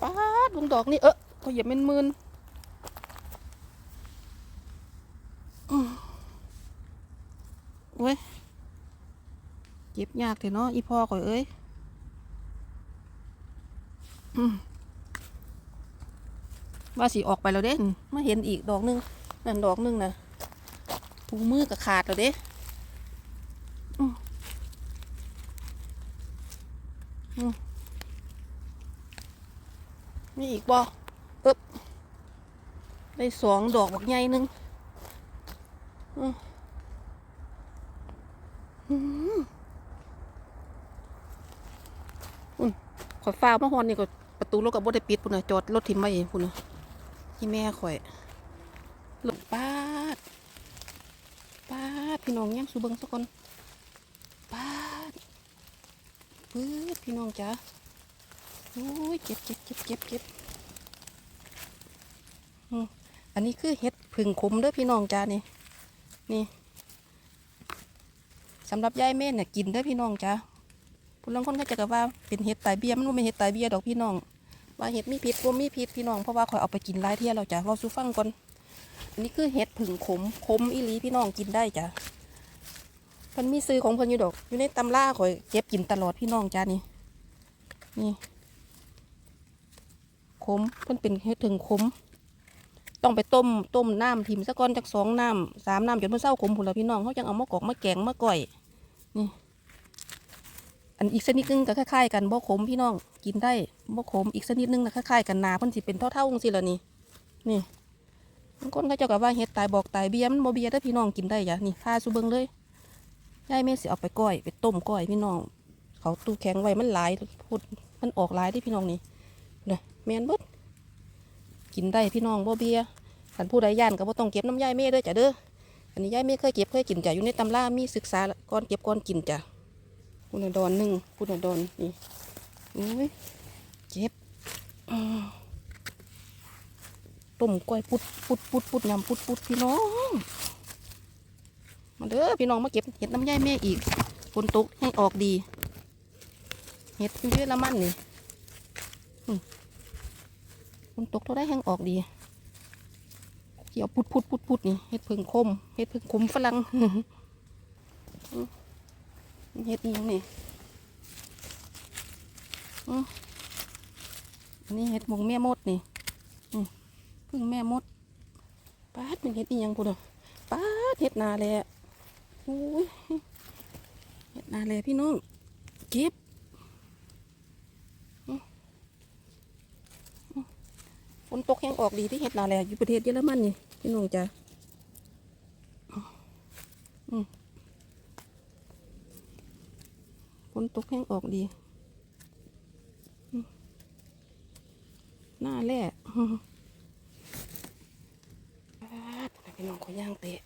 ป้าดลุงดอกนี่ เออก็เหยียบเป็นหมื่นอืมโอ้ยเก็บยากเถอะเนาะอีพ่อข่อยเอ้ยว่าสิออกไปแล้วเด้มาเห็นอีกดอกหนึง นั่นดอกหนึงนะถุงมือก็ขาดแล้วเด้อืมอืม มีอีกบ่เอ๊บได้สองดอกบักใหญ่หนึ่งอืมอืมอุ่นข่อยฟ้ามาฮอนนี่ก็ประตูรถกับบ่ได้ปิดพุ่นนะจอดรถถิ่มไว้พุ่นนะที่แม่ข่อยรถป้าดป้าดพี่น้องยังสูเบิงสักคนป้าดปื๊ดพี่น้องจ้า อ้ยเจ็บเจ็บเจ็บเจ็บเจ็บอันนี้คือเห็ดผึ่งขมเด้อพี่น้องจ้านี่ นี่สำหรับยายเม่นเนี่ยกินเด้อพี่น้องจ้าผู้ลางคนก็จะกะว่าเป็นเห็ดตายเบี้ยมันบ่แม่นเห็ดตายเบี้ยดอกพี่น้อง ว่าเห็ดมีพิษบ่มีพิษพี่น้องเพราะว่าข่อยเอาไปกินหลายเที่ยแล้วจ้ะเว่าสู้ฟังก่อนอันนี้คือเห็ดผึ่งขมขมอีลีพี่น้องกินได้จ้ะเพิ่นมีซื้อของพิ่นอยู่ดอกอยู่ในตำราข่อยเก็บกินตลอดพี่น้องจ้านี่นี่ ขมเพิ่นเป็นเห็ดผึ่งขมต้องไปต้มต้มน้ำทิมซะก่อนจากสองน้ำสามน้ำจนมันเศร้าขมผุนละพี่น้องเขาจังเอามากอกมาแกงมาก่อยนี่อันอีกชนิดนึงก็คล้ายๆกันบ่ขมพี่น้องกินได้บ่ขมอีกชนิดนึงนะคล้ายๆกันนาเพิ่นสิเป็นเท่าๆจังซี่ล่ะนี่นี่บางคนก็เจ้าก็ว่าเฮ็ดตายบอกตายเบี้ยมันบ่เบี้ยเด้อพี่น้องกินได้จ้ะนี่ค่าสุเบิงเลยยายแม่สิเอาไปก้อยไปต้มก้อยพี่น้อง เขาตู้แข็งไว้มันหลายพูดมันออกหลายเด้พี่น้องนี่ นะแมนบดกินได้พี่น้องบ่เบี้ยคันผู้ใดย่านก็บ่ต้องเก็บน้ำยายแม่ด้อจ้ะเด้ออันนี้ยายแม่เคยเก็บเคยกินจ้ะอยู่ในตำรามีศึกษาก่อนเก็บก่อนกินจ้ะคุณดอนหนึ่งคุณดอนนี่อุ้ยเจ็บต้มกล้วยปุดปุดปุดปุดยำปุดปุดพี่น้องมาเด้อพี่น้องมาเก็บเห็ดน้ำย่ายแม่อีกฝนตกให้ออกดี เห็ดยู่เยอะละมั่นนี่ ฝนตกเท่าได้แห้งออกดี เกี่ยวปุดปุดปุดปุดนี่เห็ดพึ่งคมเห็ดพึ่งคมฝรั่งเฮ็ดอีหยังนี่อันนี้เฮ็ดมงแม่มดนี่พึ่งแม่มดป้าดเป็นเฮ็ดอีหยังพุ่นอะป้าดเฮ็ดนาแลโอ้ยเฮ็ดนาแลพี่น้องเก็บอื้ออื้อฝ นตกแห้งออกดีที่เฮ็ดนาแลอยู่ประเทศเยอรมันนี่พี่น้องจ้ะฝนตกแห้งออกดี หน้าแร่ป๊าดพี่น้องขอย่างเตะ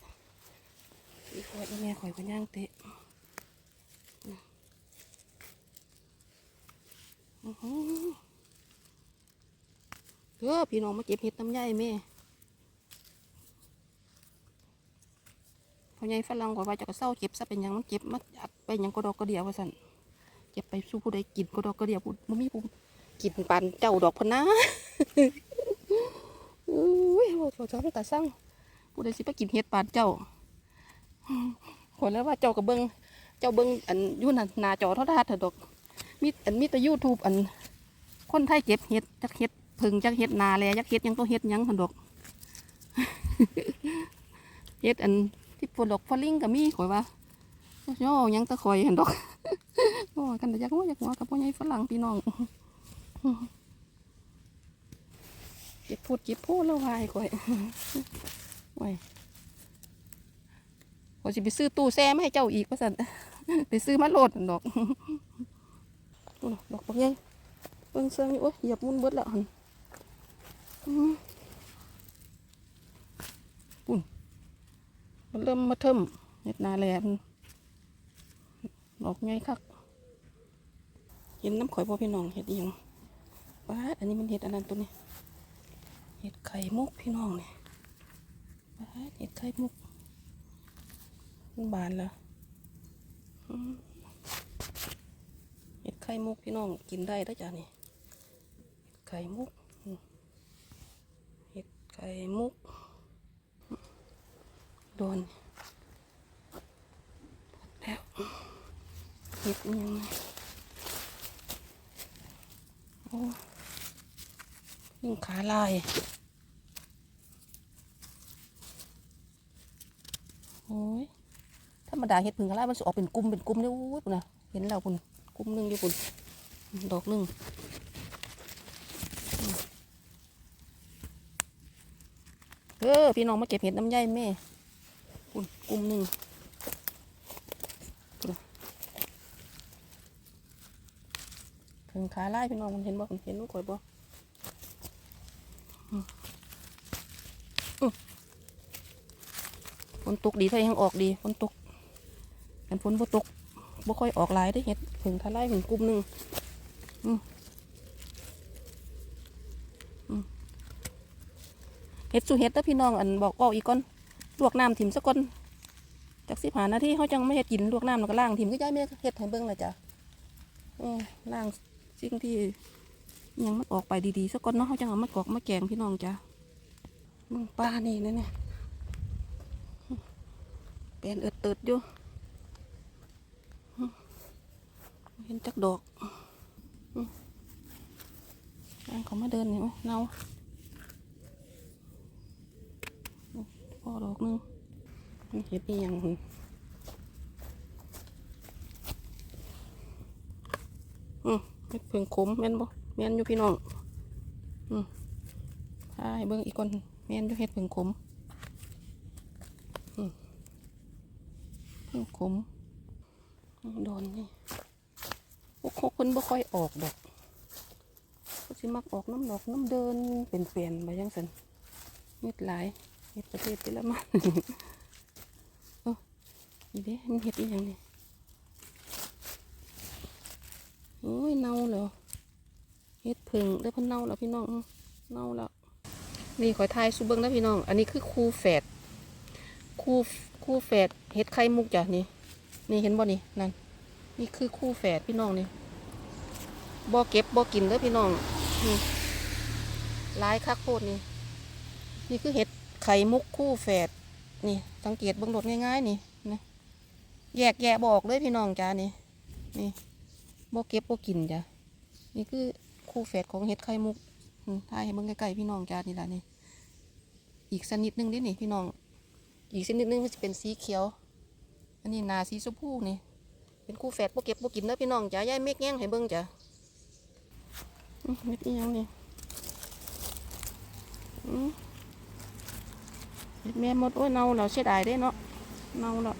อีพ่ออีแม่ข่อยขอย่างเตะอือ อหืออพี่น้องมาเก็บเห็ดน้ำย่ายแม่พ่อใหญ่ฝรั่งกว่าจะกระเศร้าเก็บซะเป็นยังมันเก็บมาอัดไปยังก็ดอกก็เดียวว่าสั่นเก็บไปสู้ผู้ใดกินก็ดอกก็เดียวพูดบ่มีผู้กินปันเจ้าดอกพนะอุ้ยโหชอบตาสั่งผู้ใดสิไปกินเห็ดปานเจ้าคนแล้วว่าเจ้ากับเบิงเจ้าเบิงอันยุ่นหนาจอโทรทัศน์เถอะดอกมีอันมีแต่ยูทูบอันคนไทยเก็บเห็ดจักเห็ด พึ่งจักเห็ดนาแลจักเห็ดยังตัวเห็ดยังหันดอกเห็ดอันที่ปวดดอกฟลิงก็มีข่อยว่าโย่ยังตะคอยหันดอกโอ้กันแต่ยากว่าอยากว่ากับพ่อใหญ่ฝรั่งพี่น้องเจ็บพูดเจ็บพูดแล้ววายก่อยไว้ขอยสิไปซื้อตู้แซ่มาให้เจ้าอีกว่าสันไปซื้อมาโหลดนั่นดอกดอกปักใหญ่เบิ่งเสื้อนี่โอ้ยเหยียบมุนเบิดแล้วหัน ปุ่นมันเริ่มมาเทิมเห็ดนาแลมันดอกใหญ่คักเห็นน้ำข่อยพ่อพี่น้องเห็ดอีหยังว้าอันนี้มันเห็ดอันนั้นตัวนี้เห็ดไข่มุกพี่น้องเนี่ยว้าเห็ดไข่มุกมันบานแล้วอืมเห็ดไข่มุกพี่น้องกินได้แล้จ้ะนี่ไข่มุกอื ไข่มุก โดนแล้วเห็ดยังไงโอ้ยิ่งขาลาย โอ้ย ธรรมดาเห็ดผึ่งอะไรมันสิออกเป็นกลุ่มเป็นกลุ่มเนี่ยอู้ยปุ่นะเห็นแล้วปุ่นกลุ่มหนึ่งอยู่ปุ่นดอกหนึ่งอืม เออพี่น้องมาเก็บเห็ดน้ำใยแม่ปุ่นกลุ่มหนึ่งถึงขาไล่พี่น้องมันเห็นบ่เห็นลูกข่อยบ่ฝนตกดีถ้ายังออกดีฝนตกอันฝนบ่ตกบ่ค่อยออกหลายได้เห็ดผึ่งทลายผึ่งกลุ่มหนึ่งอืมอืม เห็ดสูเห็ดแล้วพี่น้องอันบอกเว่าอีกก่อนลวกน้ำถิ่มสักก่อนจากสิบหานาทีเขาจังไม่เห็ดกินลวกน้ำแล้วก็ล้างถิ่มก็ย้ายแม่เห็ดให้เบิ่งเลยจ้ะอืมล้างสิ่งที่ยังมันออกไปดีๆสักก่อนเนาะเขาจังเอามากอกมาแกงพี่น้องจ้ะมึงปลานี่นะเนี่ยเป็นเอิดเติดอยู่อืมเห็นจักดอกอืมอันเขามาเดินนี่เนาอืมพ อดอกหนึงเห็ดนี่ยังหอืมเห็ดเพิ่งขมแม่นบ่แม่นอยู่พี่น้อง อืมใช่เบิ่งอีกคนแม่นอยู่เห็ดเพิ่งขมเพิ่งขมโดนนี่พวกคนบ่ค่อยออกดอกเขาสิมักออกน้ำดอกน้ำเดินเป็นเปลี่ยนไปยังสันเม็ดหลาย เม็ดประเทศไปแล้วมั้งเออนี่เด้มันเห็ดอีหยังนี่โอ้ยเน่าแล้วเห็ดผึ่งได้เพันเน่าแล้วพี่น้องเน่าแล้วนี่ขอทายซูเบิ้งนะพี่น้อง อันนี้คือคูแฝดคูคู่แฝดเห็ดไข่มุกจ้ะนี่นี่เห็นบ่นี่นั่นนี่คือคู่แฝดพี่น้องนี่บ่เก็บบ่กินเด้อพี่น้องนี่หลายคักโพดนี่นี่คือเห็ด ไข่มุกคู่แฝดนี่ สังเกตเบิ่งโดดง่ายๆนี่นะแยกแยะบอกเลยพี่น้องจ้านี่นี่บ่เก็บบ่กินจ้ะนี่คือคู่แฝดของเห็ดไข่มุกถ่ายให้เบิ่งใกล้ๆพี่น้องจ้านี่ละนี่อีกสนิดนึงดินี่พี่น้อง อีกชนิดนึงมันจะเป็นสีเขียว อันนี้นาสีชมพูนี่ เป็นคู่แฝดพวกเก็บพวกกินเด้อพี่น้องจ้ายายเมฆแง่งให้เบิ่งจ้ะเม็ดอีหยังนี่อืม แม่มดโอ้ยเน่าแล้วเสียดายเด้เนาะเน่าแล้ว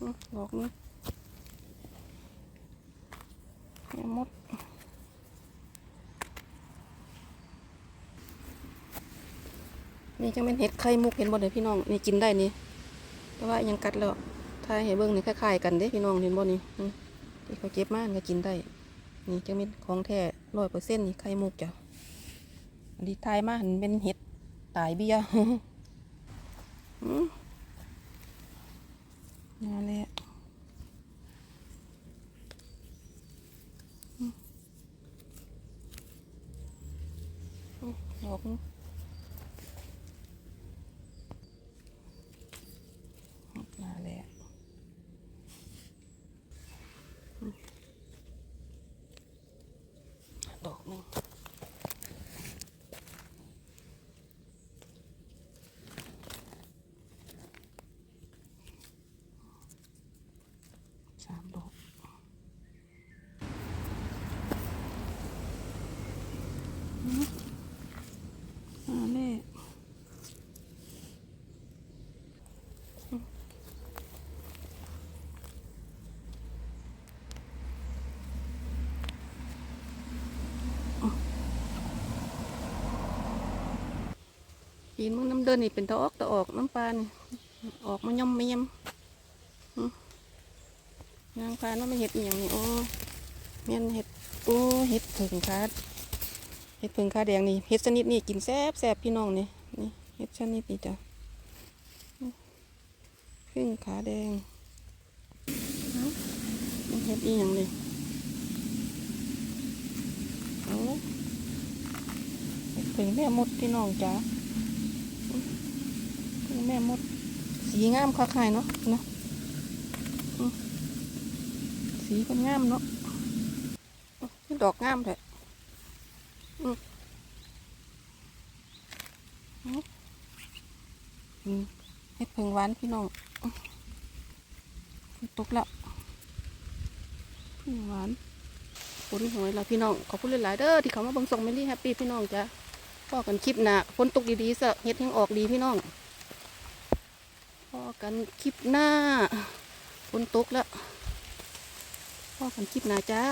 อื้อดอกนี้แม่มดนี่จังเป็นเห็ดไข่มุกเห็นบ่เนี่ยพี่น้องนี่กินได้นี่แต่ว่ายังกัดแล้วถ้าให้เบิ่งนี่คล้ายๆกันเด้พี่น้องเห็นบ่นี่อืมที่เขาเจ็บมากก็กินได้ นี่จังเป็นของแท้ร้อยเปอร์เซ็นต์นี่ไข่มุกจ้ะอันนี้ทายมาหันเป็นเห็ดตายเบี้ย มนั่แหละอืมอืมดอกนึง มาแล้วอืมดอกหนึง สามดอกอืมาแม่ปีนมึงน้ำเดินนี่เป็นตะออกตะออกน้ำปลานี่ออกมาย่อมมาย่ำอืม ยางปลานาะไม่เห็ดอย่างนี้โอ้แม่นเห็ดโอ้เห็ดผึ่งคาเห็ดผึ่งคาแดงนี่เห็ดชนิดนี้กินแซ่บแซ่บพี่น้องนี่นี่เห็ดชนิดนี้จ้ะผึ่งขาแดงเอ้ามันเห็ดอีหยังนี่เอาเพิ่งแม่มดพี่น้องจ้าเพิ่งแม่มดสีงามคักๆเนาะเนาะ สีเป็นงามเนาะดอกงามแท้เฮ็ดเพิ่งหวานพี่น้องฝนตกแล้วเพิ่งหวานฝนหวยแล้วพี่น้องขอบคุณหลายๆเด้อที่เขามาเบิ่งส่งเมลี่แฮปปี้พี่น้องจ้ะพอกันคลิปหน้าฝนตกดีๆซะเฮ็ดยังออกดีพี่น้องพอกันคลิปหน้าฝนตกแล้ว พ่อกันคลิปหน้าจ้า